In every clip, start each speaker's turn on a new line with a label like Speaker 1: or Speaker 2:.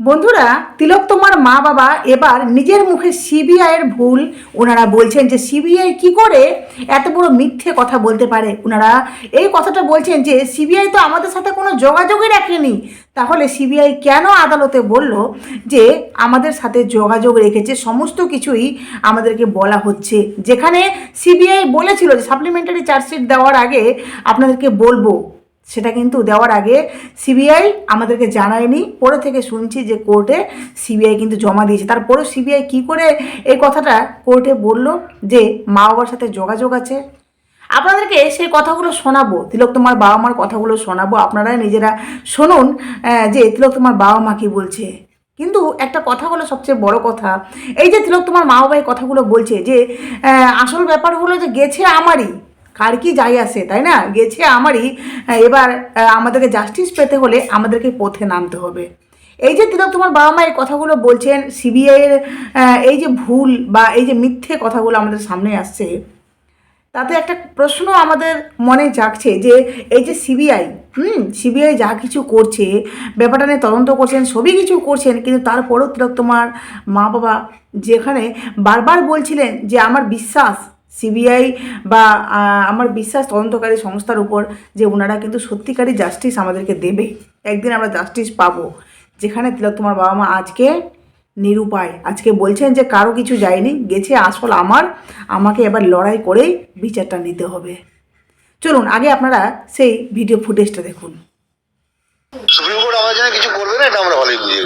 Speaker 1: বন্ধুরা, তিলক তোমার মা বাবা এবার নিজের মুখে সিবিআইয়ের ভুল। ওনারা বলছেন যে সিবিআই কি করে? এত বড় মিথ্যে কথা বলতে পারে। ওনারা এই কথাটা বলছেন যে সিবিআই তো আমাদের সাথে কোনো যোগাযোগই রাখেনি। তাহলে সিবিআই কেন আদালতে বলল যে আমাদের সাথে যোগাযোগ রেখেছে? সমস্ত কিছুই আমাদেরকে বলা হচ্ছে। যেখানে সিবিআই বলেছিল যে সাপ্লিমেন্টারি চার্জশিট দেওয়ার আগে আপনাদেরকে বলব সেটা কিন্তু দেওয়ার আগে সিবিআই আমাদেরকে জানায়নি। পরে থেকে শুনছি যে কোর্টে সিবিআই কিন্তু জমা দিয়েছে। তারপরেও সিবিআই কি করে এই কথাটা কোর্টে বলল যে মা বাবার সাথে যোগাযোগ আছে? আপনাদেরকে সেই কথাগুলো শোনাবো। তিলক তোমার বাবা মার কথাগুলো শোনাবো। আপনারা নিজেরা শুনুন যে তিলক তোমার বাবা মা কি বলছে। কিন্তু একটা কথা হলো সবচেয়ে বড় কথা, এই যে তিলক তোমার মা বাবা কথাগুলো বলছে যে আসল ব্যাপার হলো যে গেছে আমারই। কার কি যাই আসে তাই না? গেছে আমারই। এবার আমাদেরকে জাস্টিস পেতে হলে আমাদেরকে পথে নামতে হবে। এই যে তিলক, তোমার বাবা মা এই কথাগুলো বলছেন সিবিআইয়ের এই যে ভুল বা এই যে মিথ্যে কথাগুলো আমাদের সামনে আসছে, তাতে একটা প্রশ্ন আমাদের মনে জাগছে যে এই যে সিবিআই হুম সিবিআই যা কিছু করছে, ব্যাপারটা নিয়ে তদন্ত করছেন, সবই কিছু করছেন, কিন্তু তারপরেও তিলক, তোমার মা বাবা যেখানে বারবার বলছিলেন যে আমার বিশ্বাস সিবিআই বা আমার বিশ্বাস তদন্তকারী সংস্থার উপর যে ওনারা কিন্তু সত্যিকারই জাস্টিস আমাদেরকে দেবে। একদিন আমরা জাস্টিস পাবো। যেখানে তোমার বাবা মা আজকে নিরুপায়। আজকে বলছেন যে কারও কিছু যায়নি, গেছে আসল আমার, আমাকে এবার লড়াই করেই বিচারটা নিতে হবে। চলুন, আগে আপনারা সেই ভিডিও ফুটেজটা দেখুন।
Speaker 2: সুপ্রিম কোর্ট আমাদের জন্য কিছু করবে না এটা আমরা ভালোই বুঝে।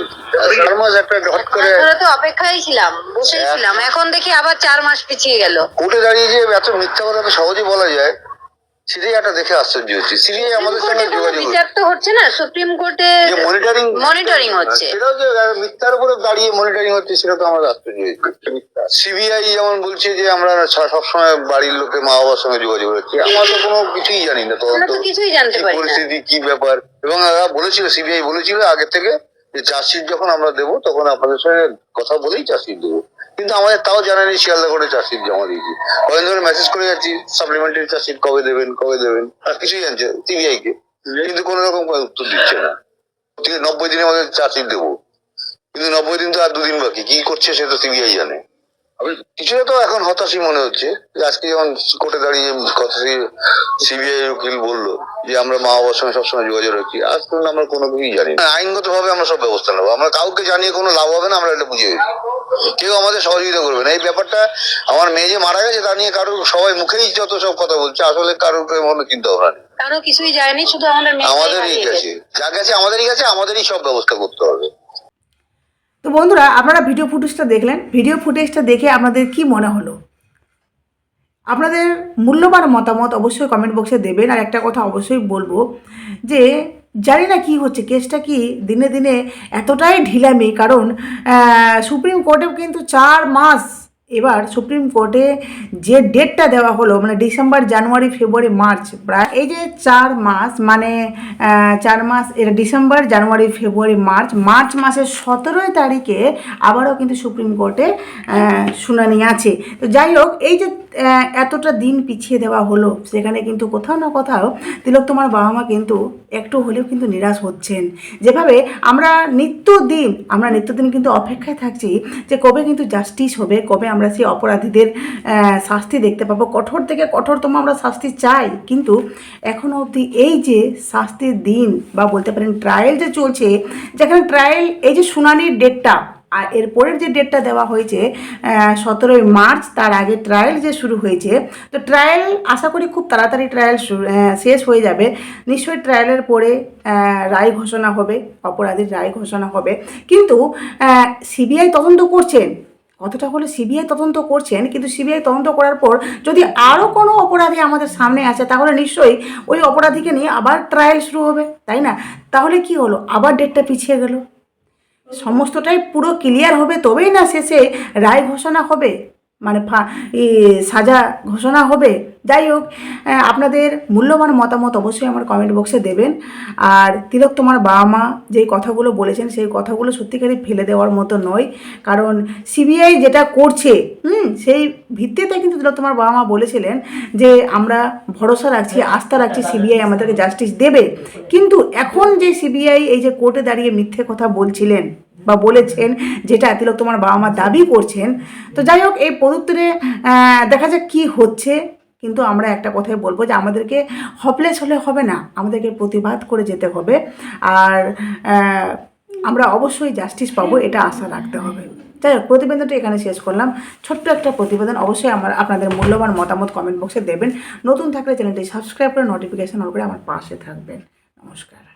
Speaker 2: চার মাস একটা হট করে
Speaker 3: তো অপেক্ষায় ছিলাম বসেই ছিলাম। এখন দেখি আবার চার মাস পিছিয়ে গেল।
Speaker 2: কোর্টে দাঁড়িয়ে যে এত মিথ্যা কথা সহজে বলা যায় একটা দেখে আশ্চর্য হচ্ছে। সিবিআই আমাদের সঙ্গে যোগাযোগ
Speaker 3: বিচার তো হচ্ছে না সুপ্রিম কোর্টে
Speaker 2: যে মনিটরিং
Speaker 3: মনিটরিং হচ্ছে।
Speaker 2: সেটাও যে মিথ্যার উপরে দাঁড়িয়ে মনিটরিং হচ্ছে সেটা তো আমাদের আশ্চর্য হয়েছে সিবিআই যেমন বলছে যে আমরা সবসময় বাড়ির লোকে মা বাবার সঙ্গে যোগাযোগ রাখছি। আমরা তো কোনো কিছুই জানি না। তদন্ত
Speaker 3: তো কিছুই জানতে পারি
Speaker 2: পরিস্থিতি কি ব্যাপার? এবং বলেছিল সিবিআই বলেছিল আগে থেকে যে চাষির যখন আমরা দেবো, তখন আপনাদের সঙ্গে কথা বলেই চাষির দেবো। কিন্তু আমাদের তাও জানানি শিয়ালদা করে চাষির জমা দিয়েছি। কয়েক ধরে মেসেজ করে যাচ্ছি সাপ্লিমেন্টারি চাষির কবে দেবেন কবে দেবেন? আর কিছুই জানছে সিবিআই কে। কিন্তু কোন রকম উত্তর দিচ্ছে না। নব্বই দিনের মধ্যে চাষির দেবো। কিন্তু নব্বই দিন তো আর দুদিন বাকি, কি করছে সেটা সিবিআই জানে। কিছুটা তো এখন হতাশই মনে হচ্ছে। আজকে যেমন কোর্টে দাঁড়িয়ে কথা সিবিআই উকিল বলল যে আমরা মা বাবার সঙ্গে সবসময় যোগাযোগ রাখি আজ পর্যন্ত আমরা কোনো কিছুই জানি না আইনগত ভাবে আমরা সব ব্যবস্থা নেব। আমরা কাউকে জানিয়ে কোনো লাভ হবে না আমরা এটা বুঝে গেছি। কেউ আমাদের সহযোগিতা করবে না। এই ব্যাপারটা আমার মেয়ে যে মারা গেছে তা নিয়ে কারোর সবাই মুখেই যত সব কথা বলছে আসলে কারোর মনে চিন্তা ভাবনা নেই।
Speaker 3: কারও কিছুই যায়নি শুধু আমাদের
Speaker 2: আমাদেরই গেছে। যা গেছে আমাদেরই গেছে আমাদেরই সব ব্যবস্থা করতে হবে।
Speaker 1: তো বন্ধুরা, আপনারা ভিডিও ফুটেজটা দেখলেন। ভিডিও ফুটেজটা দেখে আপনাদের কি মনে হলো? আপনাদের মূল্যবান মতামত অবশ্যই কমেন্ট বক্সে দেবেন। আর একটা কথা অবশ্যই বলব যে, জানি না কী হচ্ছে কেসটা কি দিনে দিনে এতটাই ঢিলামি, কারণ সুপ্রিম কোর্টেও কিন্তু চার মাস এবার সুপ্রিম কোর্টে যে ডেটটা দেওয়া হলো মানে ডিসেম্বর, জানুয়ারি, ফেব্রুয়ারি, মার্চ, প্রায় এই যে চার মাস মানে চার মাস এটা ডিসেম্বর, জানুয়ারি, ফেব্রুয়ারি, মার্চ মার্চ মাসের সতেরোই তারিখে আবারও কিন্তু সুপ্রিম কোর্টে শুনানি আছে। তো যাই হোক, এই যে এতটা দিন পিছিয়ে দেওয়া হলো, সেখানে কিন্তু কোথাও না কোথাও তিলক তোমার বাবা মা কিন্তু একটু হলেও কিন্তু নিরাশ হচ্ছেন। যেভাবে আমরা নিত্যদিন আমরা নিত্যদিন কিন্তু অপেক্ষায় থাকছি যে কবে কিন্তু জাস্টিস হবে, কবে আমরা সেই অপরাধীদের শাস্তি দেখতে পাবো। কঠোর থেকে কঠোরতম আমরা শাস্তি চাই, কিন্তু এখনও অবধি এই যে শাস্তির দিন বা বলতে পারেন ট্রায়াল যে চলছে, যেখানে ট্রায়াল এই যে শুনানির ডেটটা আর এরপরের যে ডেটটা দেওয়া হয়েছে সতেরোই মার্চ, তার আগে ট্রায়াল যে শুরু হয়েছে, তো ট্রায়াল আশা করি খুব তাড়াতাড়ি ট্রায়াল শেষ হয়ে যাবে। নিশ্চয়ই ট্রায়ালের পরে রায় ঘোষণা হবে, অপরাধীর রায় ঘোষণা হবে। কিন্তু সিবিআই তদন্ত করছেন। কতটা হলে সিবিআই তদন্ত করছেন, কিন্তু সিবিআই তদন্ত করার পর যদি আরও কোনো অপরাধী আমাদের সামনে আসে, তাহলে নিশ্চয়ই ওই অপরাধীকে নিয়ে আবার ট্রায়াল শুরু হবে, তাই না? তাহলে কি হলো? আবার ডেটটা পিছিয়ে গেল। সমস্তটাই পুরো ক্লিয়ার হবে তবেই না শেষে রায় ঘোষণা হবে? মানে ফা- সাজা ঘোষণা হবে। যাই হোক আপনাদের মূল্যবান মতামত অবশ্যই আমার কমেন্ট বক্সে দেবেন। আর তিলক, তোমার বাবা মা যেই কথাগুলো বলেছেন, সেই কথাগুলো সত্যিকারই ফেলে দেওয়ার মতো নয়। কারণ সিবিআই যেটা করছে, হুম, সেই ভিত্তিতে কিন্তু তিলক, তোমার বাবা মা বলেছিলেন যে আমরা ভরসা রাখছি, আস্থা রাখছি সিবিআই আমাদেরকে জাস্টিস দেবে। কিন্তু এখন যে সিবিআই এই যে কোর্টে দাঁড়িয়ে মিথ্যে কথা বলছিলেন বা বলেছেন যেটা তিলক তোমার বাবা মা দাবি করছেন। তো যাই হোক এই পদুত্তরে আহ, দেখা যাক কি হচ্ছে। কিন্তু আমরা একটা কথাই বলব যে আমাদেরকে হপলেস হলে হবে না আমাদেরকে প্রতিবাদ করে যেতে হবে। আর আমরা অবশ্যই জাস্টিস পাবো এটা আশা রাখতে হবে। যাই হোক প্রতিবেদনটা এখানে শেষ করলাম। ছোট্ট একটা প্রতিবেদন অবশ্যই আমার আপনাদের মূল্যবান মতামত কমেন্ট বক্সে দেবেন। নতুন থাকলে চ্যানেলটি সাবস্ক্রাইব করে নোটিফিকেশন করে আমার পাশে থাকবেন। নমস্কার।